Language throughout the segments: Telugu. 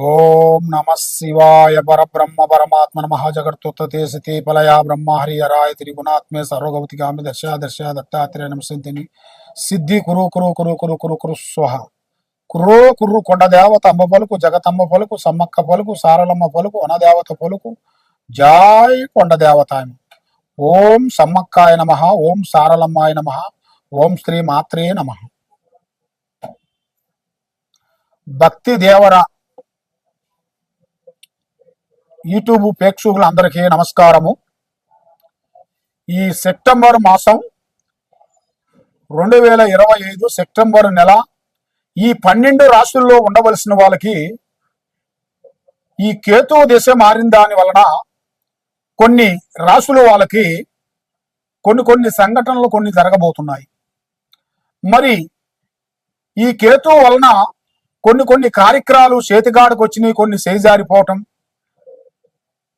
ఓం నమ శివాయ పరబ్రహ్మ పరమాత్మ నమ జగత్తుతే సతీ ఫలయా బ్రహ్మ హరి హరాయ త్రిగుణాత్మే సర్వగవతి కామి దర్శ దశ దత్తాత్రేయ నమసింతిని సిద్ధి కురు కురు కురు కురు కురు కురు స్వహ. కుర్రో కుర్రు కొండ దేవత అమ్మ పలుకు జగతమ్మ పలుకు సమ్మక్క పలుకు సారలమ్మ పలుకు అనదేవత పలుకు. జాయ్ కొండ దేవత ఓం సమ్మక్కాయ నమ ఓం సారలమ్మాయ నమ ఓం శ్రీ మాత్రే నమ. భక్తి దేవర యూట్యూబ్ ప్రేక్షకులందరికీ నమస్కారము. ఈ సెప్టెంబర్ మాసం రెండు వేల ఇరవై ఐదు సెప్టెంబర్ నెల ఈ పన్నెండు రాశుల్లో ఉండవలసిన వాళ్ళకి ఈ కేతు దిశ మారిన దాని వలన కొన్ని రాశుల వాళ్ళకి కొన్ని కొన్ని సంఘటనలు కొన్ని జరగబోతున్నాయి. మరి ఈ కేతు వలన కొన్ని కొన్ని కార్యక్రమాలు చేతిగాడికి వచ్చినాయి కొన్ని చేజారిపోవటం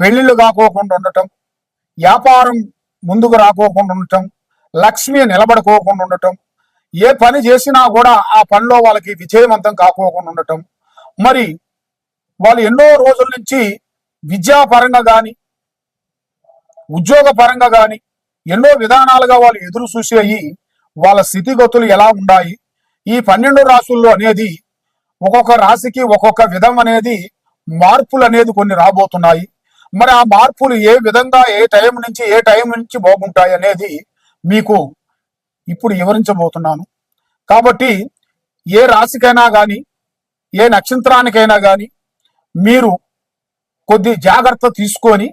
పెళ్ళిళ్ళు కాకోకుండా ఉండటం వ్యాపారం ముందుకు రాకోకుండా ఉండటం లక్ష్మి నిలబడుకోకుండా ఉండటం ఏ పని చేసినా కూడా ఆ పనిలో వాళ్ళకి విజయవంతం కాకోకుండా ఉండటం. మరి వాళ్ళు ఎన్నో రోజుల నుంచి విద్యాపరంగా కానీ ఉద్యోగపరంగా కానీ ఎన్నో విధానాలుగా వాళ్ళు ఎదురు చూసేయి వాళ్ళ స్థితిగతులు ఎలా ఉన్నాయి ఈ పన్నెండు రాసుల్లో అనేది ఒక్కొక్క రాశికి ఒక్కొక్క విధం అనేది మార్పులు అనేది కొన్ని రాబోతున్నాయి. మరి ఆ మార్పులు ఏ విధంగా ఏ టైం నుంచి ఏ టైం నుంచి బాగుంటాయి అనేది మీకు ఇప్పుడు వివరించబోతున్నాను. కాబట్టి ఏ రాశికైనా కానీ ఏ నక్షత్రానికైనా కానీ మీరు కొద్ది జాగ్రత్త తీసుకొని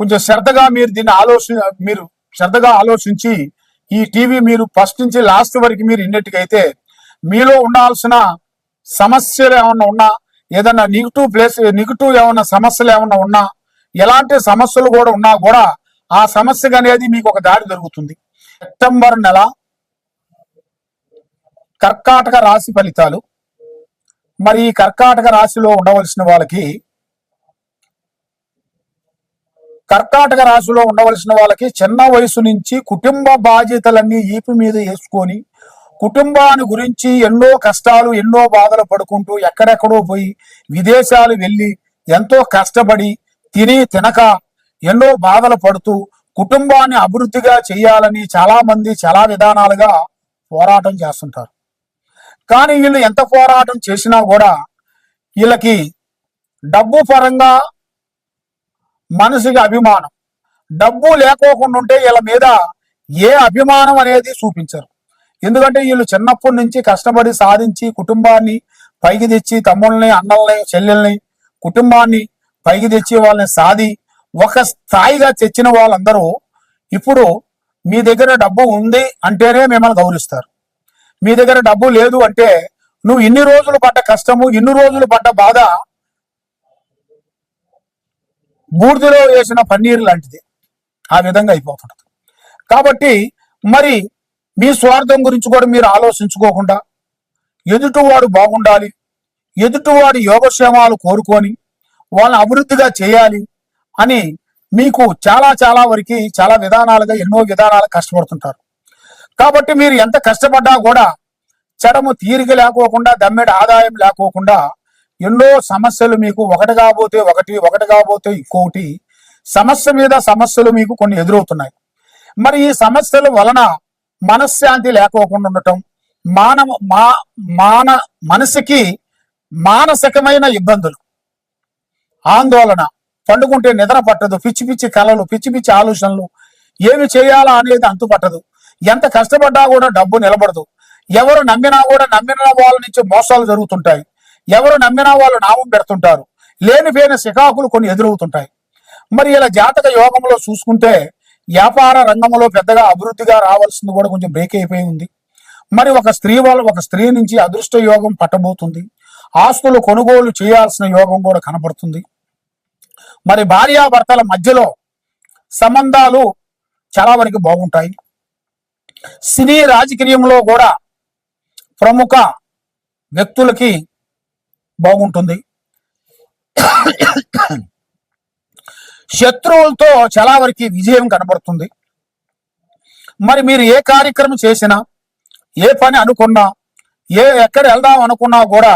కొంచెం శ్రద్ధగా మీరు దీన్ని ఆలోచన మీరు శ్రద్ధగా ఆలోచించి ఈ టీవీ మీరు ఫస్ట్ నుంచి లాస్ట్ వరకు మీరు ఇన్నట్టుకైతే మీలో ఉండాల్సిన సమస్యలు ఏమన్నా ఉన్నా ఏదన్నా నెగిటివ్ ప్లేస్ నెగిటివ్ ఏమన్నా సమస్యలు ఏమన్నా ఉన్నా ఎలాంటి సమస్యలు కూడా ఉన్నా కూడా ఆ సమస్యకు అనేది మీకు ఒక దారి దొరుకుతుంది. సెప్టెంబర్ నెల కర్కాటక రాశి ఫలితాలు. మరి ఈ కర్కాటక రాశిలో ఉండవలసిన వాళ్ళకి కర్కాటక రాశిలో ఉండవలసిన వాళ్ళకి చిన్న వయసు నుంచి కుటుంబ బాధ్యతలన్నీ ఈపు మీద వేసుకొని కుటుంబాన్ని గురించి ఎన్నో కష్టాలు ఎన్నో బాధలు పడుకుంటూ ఎక్కడెక్కడో పోయి విదేశాలు వెళ్ళి ఎంతో కష్టపడి తిని తినక ఎన్నో బాధలు పడుతూ కుటుంబాన్ని అభివృద్ధిగా చేయాలని చాలా మంది చాలా విధానాలుగా పోరాటం చేస్తుంటారు. కానీ వీళ్ళు ఎంత పోరాటం చేసినా కూడా వీళ్ళకి డబ్బు పరంగా మనసుకి అభిమానం. డబ్బు లేకోకుండా ఉంటే వీళ్ళ మీద ఏ అభిమానం అనేది చూపించరు. ఎందుకంటే వీళ్ళు చిన్నప్పటి నుంచి కష్టపడి సాధించి కుటుంబాన్ని పైకి తెచ్చి తమ్ముళ్ళని అన్నల్ని చెల్లెల్ని కుటుంబాన్ని పైకి తెచ్చి వాళ్ళని సాది. ఒక స్థాయిగా తెచ్చిన వాళ్ళందరూ ఇప్పుడు మీ దగ్గర డబ్బు ఉంది అంటేనే మిమ్మల్ని గౌరవిస్తారు. మీ దగ్గర డబ్బు లేదు అంటే నువ్వు ఇన్ని రోజులు పడ్డ కష్టము ఇన్ని రోజులు పడ్డ బాధ బూడిదలో వేసిన పన్నీరు లాంటిది. ఆ విధంగా అయిపోతుంది కాబట్టి మరి మీ స్వార్థం గురించి కూడా మీరు ఆలోచించుకోకుండా ఎదుటివాడు బాగుండాలి ఎదుటివాడి యోగక్షేమాలు కోరుకొని వాళ్ళని అభివృద్ధిగా చేయాలి అని మీకు చాలా చాలా వరకు చాలా విధానాలుగా ఎన్నో విధానాలు కష్టపడుతుంటారు. కాబట్టి మీరు ఎంత కష్టపడ్డా కూడా చడము తీరిక లేకోకుండా దమ్మెడ ఆదాయం లేకోకుండా ఎన్నో సమస్యలు మీకు ఒకటి కాబోతే ఒకటి ఒకటి కాబోతే ఇంకొకటి సమస్య మీద సమస్యలు మీకు కొన్ని ఎదురవుతున్నాయి. మరి ఈ సమస్యల వలన మనశ్శాంతి లేకోకుండా ఉండటం మానవ మా మాన మనసుకి మానసికమైన ఇబ్బందులు ఆందోళన పండుకుంటే నిద్ర పట్టదు పిచ్చి పిచ్చి కళలు పిచ్చి పిచ్చి ఆలోచనలు. ఏమి చేయాలా అనేది అంతు పట్టదు ఎంత కష్టపడ్డా కూడా డబ్బు నిలబడదు. ఎవరు నమ్మినా కూడా నమ్మిన వాళ్ళ నుంచి మోసాలు జరుగుతుంటాయి. ఎవరు నమ్మినా వాళ్ళు నామం పెడుతుంటారు. లేనిపోయిన శికాకులు కొన్ని ఎదురవుతుంటాయి. మరి ఇలా జాతక యోగంలో చూసుకుంటే వ్యాపార రంగంలో పెద్దగా అభివృద్ధిగా రావాల్సింది కూడా కొంచెం బ్రేక్ అయిపోయి ఉంది. మరి ఒక స్త్రీ వాళ్ళు ఒక స్త్రీ నుంచి అదృష్ట యోగం పట్టబోతుంది. ఆస్తులు కొనుగోలు చేయాల్సిన యోగం కూడా కనబడుతుంది. మరి భార్యాభర్తల మధ్యలో సంబంధాలు చాలా వరకు బాగుంటాయి. సినీ రాజకీయంలో కూడా ప్రముఖ వ్యక్తులకి బాగుంటుంది. శత్రువులతో చాలా వరకు విజయం కనబడుతుంది. మరి మీరు ఏ కార్యక్రమం చేసినా ఏ పని అనుకున్నా ఏ ఎక్కడ వెళ్దాం అనుకున్నా కూడా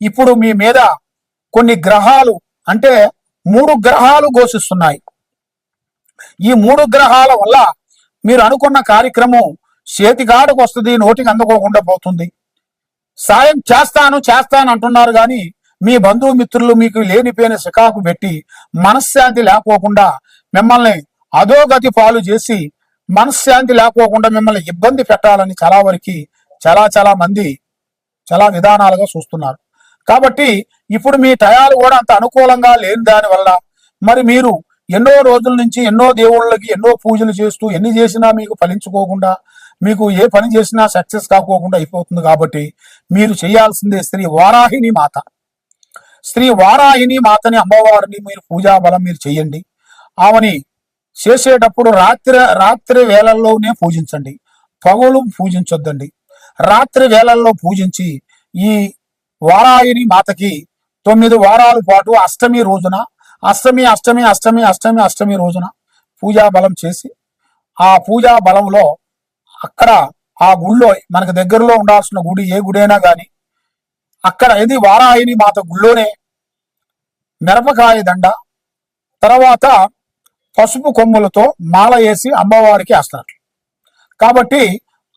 ఇప్పుడు మీ మీద కొన్ని గ్రహాలు అంటే మూడు గ్రహాలు ఘోషిస్తున్నాయి. ఈ మూడు గ్రహాల వల్ల మీరు అనుకున్న కార్యక్రమం చేతికాడుకు వస్తుంది నోటికి అందుకోకుండా పోతుంది. సాయం చేస్తాను చేస్తాను అంటున్నారు కానీ మీ బంధుమిత్రులు మీకు లేనిపోయిన శిఖాకు పెట్టి మనశ్శాంతి లేకోకుండా మిమ్మల్ని అధోగతి పాలు చేసి మనశ్శాంతి లేకోకుండా మిమ్మల్ని ఇబ్బంది పెట్టాలని చాలా వరకు చాలా చాలా మంది చాలా విధానాలుగా చూస్తున్నారు. కాబట్టి ఇప్పుడు మీ టయాలు కూడా అంత అనుకూలంగా లేని దాని వల్ల మరి మీరు ఎన్నో రోజుల నుంచి ఎన్నో దేవుళ్ళకి ఎన్నో పూజలు చేస్తూ ఎన్ని చేసినా మీకు ఫలించుకోకుండా మీకు ఏ పని చేసినా సక్సెస్ కాకోకుండా అయిపోతుంది కాబట్టి మీరు చేయాల్సిందే శ్రీ వారాహిని మాత. శ్రీ వారాహిని మాతని అమ్మవారిని మీరు పూజా బలం మీరు చేయండి. ఆమెని చేసేటప్పుడు రాత్రి రాత్రి వేళల్లోనే పూజించండి. పగలు పూజించొద్దండి. రాత్రి వేళల్లో పూజించి ఈ వారాయిని మాతకి. తొమ్మిది వారాల పాటు అష్టమి రోజున అష్టమి అష్టమి అష్టమి అష్టమి అష్టమి రోజున పూజా బలం చేసి ఆ పూజా బలంలో అక్కడ ఆ గుళ్ళో మనకు దగ్గరలో ఉండాల్సిన గుడి ఏ గుడైనా కానీ అక్కడ ఇది వారాయిని మాత గుళ్ళోనే మిరపకాయ దండ తర్వాత పసుపు కొమ్ములతో మాల వేసి అమ్మవారికి వేస్తారు. కాబట్టి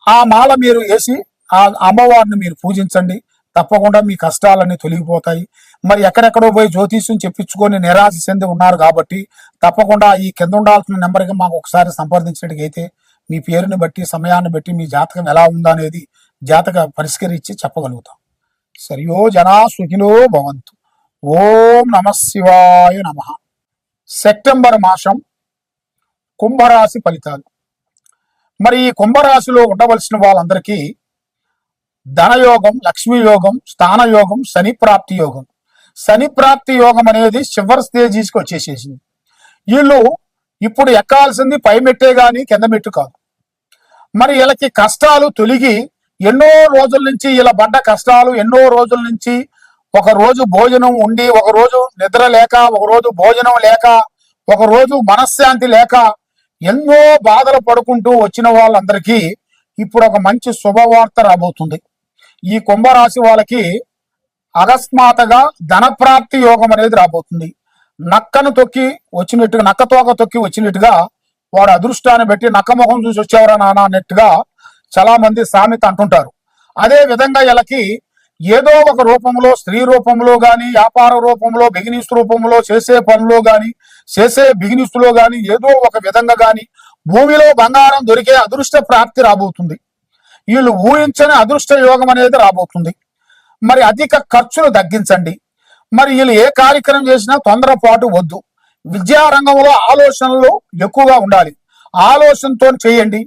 ఆ మాల మీరు వేసి ఆ అమ్మవారిని మీరు పూజించండి. తప్పకుండా మీ కష్టాలన్నీ తొలగిపోతాయి. మరి ఎక్కడెక్కడో పోయి జ్యోతిష్యం చెప్పించుకొని నిరాశ చెంది ఉన్నారు కాబట్టి తప్పకుండా ఈ కింద ఉండాల్సిన నెంబర్కి మాకు ఒకసారి సంప్రదించినట్టుగైతే మీ పేరుని బట్టి సమయాన్ని బట్టి మీ జాతకం ఎలా ఉందనేది జాతక పరిష్కరించి చెప్పగలుగుతాం. సరియో జనా సుఖినో భవంతు. ఓం నమ శివాయ నమ. సెప్టెంబర్ మాసం కుంభరాశి ఫలితాలు. మరి ఈ కుంభరాశిలో ఉండవలసిన వాళ్ళందరికీ ధనయోగం లక్ష్మీ యోగం స్థాన యోగం. శని ప్రాప్తి యోగం శని ప్రాప్తి యోగం అనేది చివరి స్టేజీస్కి వచ్చేసేసింది. వీళ్ళు ఇప్పుడు ఎక్కాల్సింది పై మెట్టే కానీ కింద మెట్టు కాదు. మరి వీళ్ళకి కష్టాలు తొలిగి ఎన్నో రోజుల నుంచి ఇలా పడ్డ కష్టాలు ఎన్నో రోజుల నుంచి ఒక రోజు భోజనం ఉండి ఒక రోజు నిద్ర లేక ఒక రోజు భోజనం లేక ఒక రోజు మనశ్శాంతి లేక ఎన్నో బాధలు పడుకుంటూ వచ్చిన వాళ్ళందరికీ ఇప్పుడు ఒక మంచి శుభవార్త రాబోతుంది. ఈ కుంభరాశి వాళ్ళకి అకస్మాత్తుగా ధనప్రాప్తి యోగం అనేది రాబోతుంది. నక్కను తొక్కి వచ్చినట్టుగా నక్క తోక తొక్కి వచ్చినట్టుగా వాడు అదృష్టాన్ని పెట్టి నక్క ముఖం చూసి వచ్చేవరా నాన్న అన్నట్టుగా చాలా మంది సామెత అంటుంటారు. అదే విధంగా వీళ్ళకి ఏదో ఒక రూపంలో స్త్రీ రూపంలో గాని వ్యాపార రూపంలో బిగినిస్ రూపంలో చేసే పనిలో గాని చేసే బిగినిస్లో గాని ఏదో ఒక విధంగా గాని భూమిలో బంగారం దొరికే అదృష్ట ప్రాప్తి రాబోతుంది. వీళ్ళు ఊహించని అదృష్ట యోగం అనేది రాబోతుంది. మరి అధిక ఖర్చులు తగ్గించండి. మరి వీళ్ళు ఏ కార్యక్రమం చేసినా తొందరపాటు వద్దు. విద్యా రంగంలో ఆలోచనలు ఎక్కువగా ఉండాలి. ఆలోచనతో చేయండి.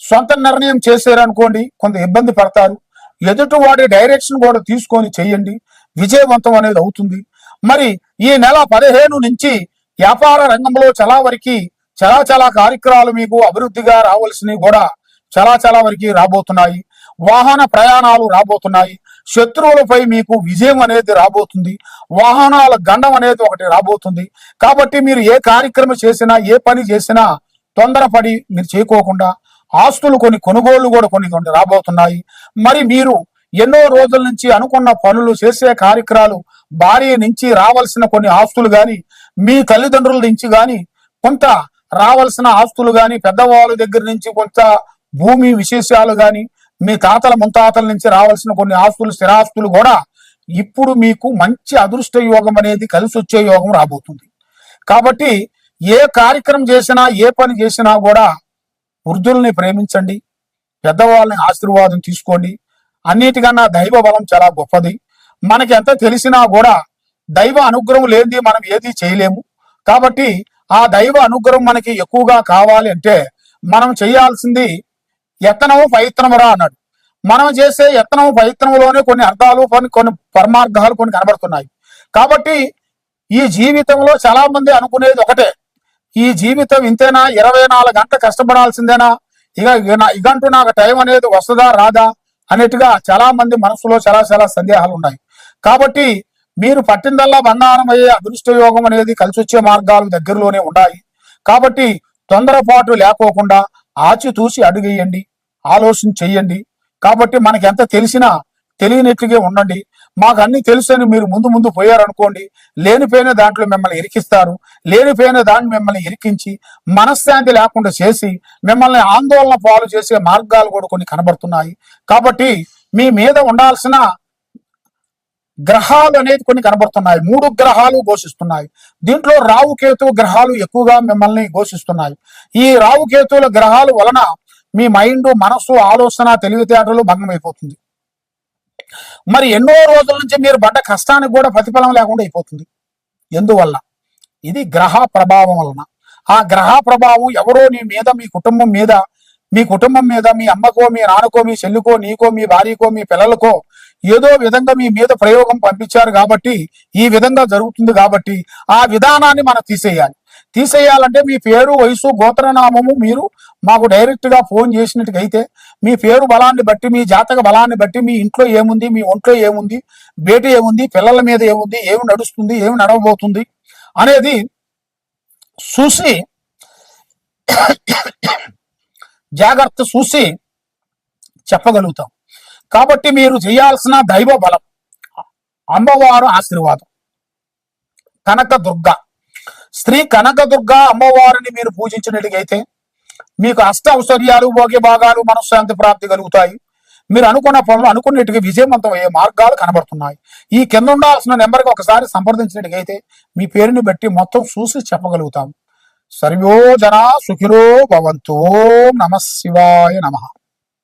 సొంత నిర్ణయం చేశారనుకోండి కొంత ఇబ్బంది పడతారు. ఎదుటి వాడి డైరెక్షన్ కూడా తీసుకొని చేయండి. విజయవంతం అనేది అవుతుంది. మరి ఈ నెల పదిహేను నుంచి వ్యాపార రంగంలో చాలా వరకు చాలా చాలా కార్యక్రమాలు మీకు అభివృద్ధిగా రావాల్సినవి కూడా చాలా చాలా వరకు రాబోతున్నాయి. వాహన ప్రయాణాలు రాబోతున్నాయి. శత్రువులపై మీకు విజయం అనేది రాబోతుంది. వాహనాల గండం అనేది ఒకటి రాబోతుంది. కాబట్టి మీరు ఏ కార్యక్రమం చేసినా ఏ పని చేసినా తొందరపడి మీరు చేయకోకుండా ఆస్తులు కొన్ని కొనుగోళ్ళు కూడా కొన్ని కొన్ని రాబోతున్నాయి. మరి మీరు ఎన్నో రోజుల నుంచి అనుకున్న పనులు చేసే కార్యక్రమాలు భార్య నుంచి రావాల్సిన కొన్ని ఆస్తులు కానీ మీ తల్లిదండ్రుల నుంచి కానీ కొంత రావాల్సిన ఆస్తులు కానీ పెద్దవాళ్ళ దగ్గర నుంచి కొంత భూమి విశేషాలు గాని మీ తాతల ముంతాతల నుంచి రావాల్సిన కొన్ని ఆస్తులు స్థిరాస్తులు కూడా ఇప్పుడు మీకు మంచి అదృష్ట యోగం అనేది కలిసి వచ్చే యోగం రాబోతుంది. కాబట్టి ఏ కార్యక్రమం చేసినా ఏ పని చేసినా కూడా వృద్ధుల్ని ప్రేమించండి పెద్దవాళ్ళని ఆశీర్వాదం తీసుకోండి. అన్నిటికన్నా దైవ బలం చాలా గొప్పది. మనకి ఎంత తెలిసినా కూడా దైవ అనుగ్రహం లేనిది మనం ఏది చేయలేము. కాబట్టి ఆ దైవ అనుగ్రహం మనకి ఎక్కువగా కావాలి అంటే మనం చేయాల్సింది యత్నము ప్రయత్నమురా అన్నాడు. మనం చేసే యత్నము పవిత్రములోనే కొన్ని అర్థాలు కొన్ని కొన్ని పరమార్థాలు కొన్ని కనబడుతున్నాయి. కాబట్టి ఈ జీవితంలో చాలా మంది అనుకునేది ఒకటే. ఈ జీవితం ఇంతేనా? ఇరవై నాలుగు గంట కష్టపడాల్సిందేనా? ఇక ఇగంటూ నా- నాకు టైం అనేది వస్తుందా రాదా? అనేట్టుగా చాలా మంది మనసులో చాలా చాలా సందేహాలు ఉన్నాయి. కాబట్టి మీరు పట్టిందల్లా బంగారం అయ్యే అదృష్ట యోగం అనేది కలిసి వచ్చే మార్గాలు దగ్గరలోనే ఉన్నాయి. కాబట్టి తొందరపాటు లేకోకుండా ఆచితూచి అడుగేయండి. ఆలోచన చెయ్యండి కాబట్టి మనకి ఎంత తెలిసినా తెలియనట్లుగా ఉండండి. మాకు అన్ని తెలుసని మీరు ముందు ముందు పోయారనుకోండి లేనిపోయిన దాంట్లో మిమ్మల్ని ఇరికిస్తారు లేనిపోయిన దాన్ని మిమ్మల్ని ఇరికించి మనశ్శాంతి లేకుండా చేసి మిమ్మల్ని ఆందోళన పాలు చేసే మార్గాలు కూడా కొన్ని కనబడుతున్నాయి. కాబట్టి మీ మీద ఉండాల్సిన గ్రహాలు అనేది కొన్ని కనబడుతున్నాయి. మూడు గ్రహాలు ఘోషిస్తున్నాయి. దీంట్లో రావు కేతు గ్రహాలు ఎక్కువగా మిమ్మల్ని ఘోషిస్తున్నాయి. ఈ రావు కేతువుల వలన మీ మైండ్ మనస్సు ఆలోచన తెలివితేటలు భంగమైపోతుంది మరి ఎన్నో రోజుల నుంచి మీరు పడ్డ కష్టానికి కూడా ప్రతిఫలం లేకుండా అయిపోతుంది. ఎందువల్ల? ఇది గ్రహ ప్రభావం వలన. ఆ గ్రహ ప్రభావం ఎవరో నీ మీద మీ కుటుంబం మీద మీ కుటుంబం మీద మీ అమ్మకో మీ నాన్నకో మీ చెల్లికో నీకో మీ భార్యకో మీ పిల్లలకో ఏదో విధంగా మీ మీద ప్రయోగం పంపించారు కాబట్టి ఈ విధంగా జరుగుతుంది కాబట్టి ఆ విధానాన్ని మనం తీసేయాలి. తీసేయాలంటే మీ పేరు వయసు గోత్రనామము మీరు మాకు డైరెక్ట్గా ఫోన్ చేసినట్టుగైతే మీ పేరు బలాన్ని బట్టి మీ జాతక బలాన్ని బట్టి మీ ఇంట్లో ఏముంది మీ ఒంట్లో ఏముంది బయట ఏముంది పిల్లల మీద ఏముంది ఏమి నడుస్తుంది ఏమి నడవబోతుంది అనేది చూసి జాగ్రత్త చూసి చెప్పగలుగుతాం. కాబట్టి మీరు చేయాల్సిన దైవ బలం అమ్మవారు ఆశీర్వాదం. కనక దుర్గ స్త్రీ కనక దుర్గ అమ్మవారిని మీరు పూజించినట్టుగైతే మీకు అష్ట ఔశ్వర్యాలు భోగ్య భాగాలు మనశ్శాంతి ప్రాప్తి కలుగుతాయి. మీరు అనుకున్న పనులు అనుకున్నట్టుగా విజయవంతమయ్యే మార్గాలు కనబడుతున్నాయి. ఈ కింద ఉండాల్సిన నెంబర్కి ఒకసారి సంప్రదించినట్టుగైతే మీ పేరుని బట్టి మొత్తం చూసి చెప్పగలుగుతాం. సర్వో జన సుఖిరో భవంతు. ఓం నమ శివాయ నమః.